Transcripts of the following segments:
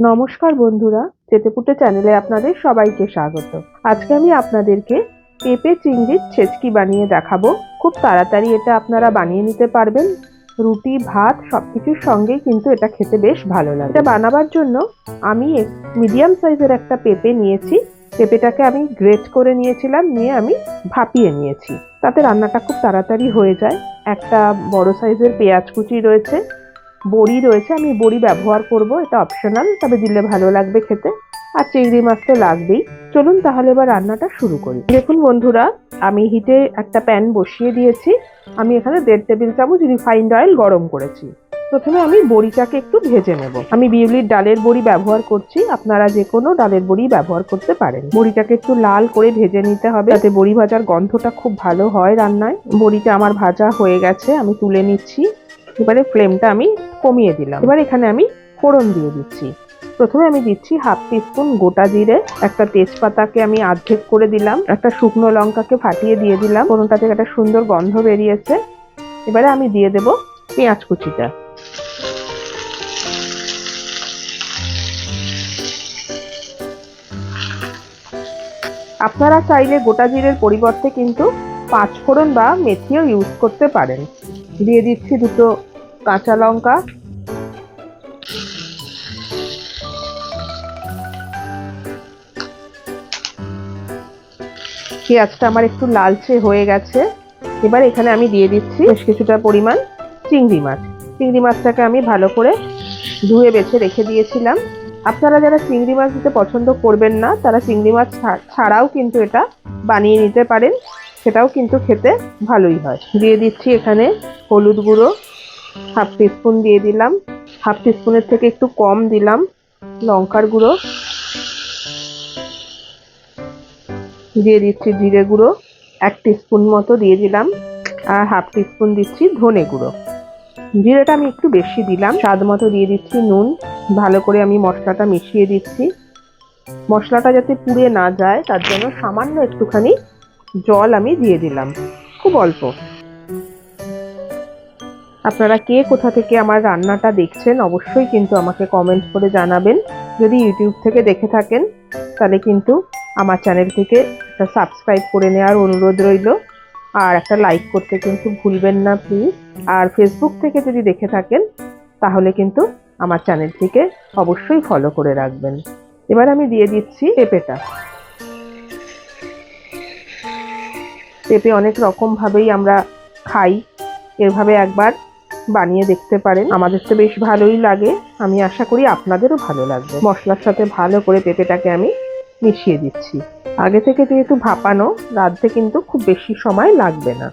নমস্কার বন্ধুরা, চেতেপুটে চ্যানেলে আপনাদের সবাইকে স্বাগত। আজকে আমি আপনাদেরকে পেঁপে চিংড়ির ছেচকি বানিয়ে দেখাবো। খুব তাড়াতাড়ি এটা আপনারা বানিয়ে নিতে পারবেন। রুটি, ভাত, সবকিছুর সঙ্গেই কিন্তু এটা খেতে বেশ ভালো লাগে। এটা বানাবার জন্য আমি মিডিয়াম সাইজের একটা পেঁপে নিয়েছি। পেঁপেটাকে আমি গ্রেট করে নিয়েছিলাম, নিয়ে আমি ভাপিয়ে নিয়েছি। তাতে রান্নাটা খুব তাড়াতাড়ি হয়ে যায়। একটা বড় সাইজের পেঁয়াজ কুচি রয়েছে। বড়ি রয়েছে, আমি বড়ি ব্যবহার করব, এটা অপশনাল তবে দিলে ভালো লাগবে খেতে। আর চিংড়ি মাছ তো লাগবেই। চলুন তাহলে এবার রান্নাটা শুরু করি। দেখুন বন্ধুরা, আমি হিটে একটা প্যান বসিয়ে দিয়েছি। আমি এখানে দেড় টেবিল চামচ রিফাইন্ড অয়েল গরম করেছি। প্রথমে আমি বড়িটাকে একটু ভেজে নেব। আমি বিউলির ডালের বড়ি ব্যবহার করছি, আপনারা যে কোনো ডালের বড়ি ব্যবহার করতে পারেন। বড়িটাকে একটু লাল করে ভেজে নিতে হবে, যাতে বড়ি ভাজার গন্ধটা খুব ভালো হয় রান্নায়। বড়িটা আমার ভাজা হয়ে গেছে, আমি তুলে নিচ্ছি। এবারে ফ্লেমটা আমি কমিয়ে দিলাম। এবার এখানে আমি ফোড়ন দিয়ে দিচ্ছি। প্রথমে আমি দিচ্ছি হাফ টিস্পুন গোটা জিরে, একটা তেজপাতাকে আমি অর্ধেক করে দিলাম, একটা শুকনো লঙ্কাকে ফাটিয়ে দিয়ে দিলাম। ফোড়নটা থেকে একটা সুন্দর গন্ধ বেরিয়েছে। এবারে আমি দিয়ে দেব পেঁয়াজ কুচিটা। আপনারা চাইলে গোটা জিরের পরিবর্তে কিন্তু পাঁচ ফোড়ন বা মেথিও ইউজ করতে পারেন। দিয়ে দিচ্ছি দুটো কাঁচা লঙ্কা। পেঁয়াজটা আমার একটু লালচে হয়ে গেছে। এবার এখানে আমি দিয়ে দিচ্ছি বেশ কিছুটা পরিমাণ চিংড়ি মাছ। চিংড়ি মাছটাকে আমি ভালো করে ধুয়ে বেছে রেখে দিয়েছিলাম। আপনারা যারা চিংড়ি মাছ দিতে পছন্দ করবেন না, তারা চিংড়ি মাছ ছাড়াও কিন্তু এটা বানিয়ে নিতে পারেন। সেটাও কিন্তু খেতে ভালোই হয়। দিয়ে দিচ্ছি এখানে হলুদ গুঁড়ো। হাফ টিস্পুন দিয়ে দিলাম। হাফ টিস্পুনের থেকে একটু কম দিলাম লঙ্কার গুঁড়ো। দিয়ে দিচ্ছি জিরে গুঁড়ো। এক টিস্পুন মতো দিয়ে দিলাম। আর হাফ টিস্পুন দিচ্ছি ধনে গুঁড়ো। জিরেটা আমি একটু বেশি দিলাম। স্বাদ মতো দিয়ে দিচ্ছি নুন। ভালো করে আমি মশলাটা মিশিয়ে দিচ্ছি। মশলাটা যাতে পুড়ে না যায়, তার জন্য সামান্য একটুখানি জল আমি দিয়ে দিলাম। খুব অল্প। আপনারা কে কোথা থেকে আমার রান্নাটা দেখছেন, অবশ্যই কিন্তু আমাকে কমেন্ট করে জানাবেন। যদি ইউটিউব থেকে দেখে থাকেন, তাহলে কিন্তু আমার চ্যানেল থেকে একটা সাবস্ক্রাইব করে নেওয়ার অনুরোধ রইল। আর একটা লাইক করতে কিন্তু ভুলবেন না প্লিজ আর ফেসবুক থেকে যদি দেখে থাকেন, তাহলে কিন্তু আমার চ্যানেলটিকে অবশ্যই ফলো করে রাখবেন। এবার আমি দিয়ে দিচ্ছি পেঁপেটা। পেঁপে অনেক রকমভাবেই আমরা খাই। এভাবে একবার বানিয়ে দেখতে পারেন। আমাদের তো বেশ ভালোই লাগে। আমি আশা করি আপনাদেরও ভালো লাগবে। মশলার সাথে ভালো করে পেঁপেটাকে আমি মিশিয়ে দিচ্ছি। আগে থেকে যেহেতু ভাপানো, রাঁধতে কিন্তু খুব বেশি সময় লাগবে না।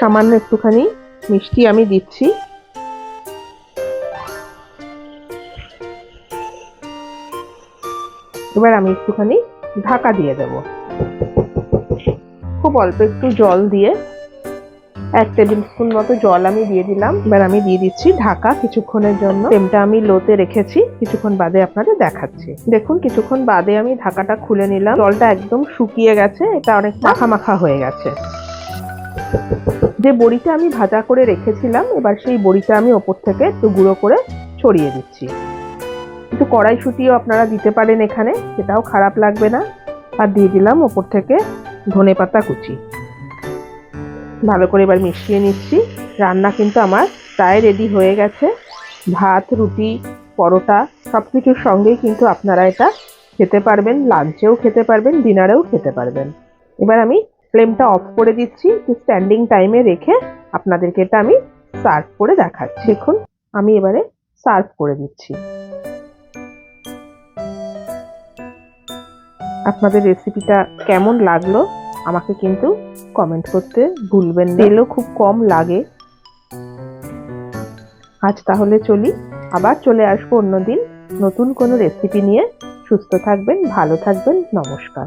সামান্য একটুখানি মিষ্টি আমি দিচ্ছি। এবার আমি একটুখানি ঢাকা দিয়ে দেব। খুব অল্প একটু জল দিয়ে এক টেবিল স্পুন মতো জল আমি দিয়ে দিলাম। এবার আমি দিয়ে দিচ্ছি ঢাকা কিছুক্ষণের জন্য। ফ্লেমটা আমি লোতে রেখেছি। কিছুক্ষণ বাদে আপনাদের দেখাচ্ছি। দেখুন, কিছুক্ষণ বাদে আমি ঢাকাটা খুলে নিলাম। জলটা একদম শুকিয়ে গেছে। এটা অনেক মাখা মাখা হয়ে গেছে। যে বড়িটা আমি ভাজা করে রেখেছিলাম, এবার সেই বড়িটা আমি ওপর থেকে একটু গুঁড়ো করে ছড়িয়ে দিচ্ছি। একটু কড়াইশুটিও আপনারা দিতে পারেন এখানে। সেটাও খারাপ লাগবে না। আর দিয়ে দিলাম ওপর থেকে ধনে পাতা কুচি। ভালো করে এবার মিশিয়ে নিচ্ছি। রান্না কিন্তু আমার প্রায় রেডি হয়ে গেছে। ভাত, রুটি, পরোটা সব কিছুর সঙ্গেই কিন্তু আপনারা এটা খেতে পারবেন, লাঞ্চেও খেতে পারবেন, ডিনারেও খেতে পারবেন। এবার আমি ফ্লেমটা অফ করে দিচ্ছি। স্ট্যান্ডিং টাইমে রেখে আপনাদেরকে এটা আমি সার্ভ করে দেখাচ্ছি। দেখুন, আমি এবারে সার্ভ করে দিচ্ছি। আপনাদের রেসিপিটা কেমন লাগল? আমাকে কিন্তু কমেন্ট করতে ভুলবেন না। তেলও খুব কম লাগে। আজ তাহলে চলি, আবার চলে আসব অন্যদিন নতুন কোনো রেসিপি নিয়ে। সুস্থ থাকবেন, ভালো থাকবেন, নমস্কার।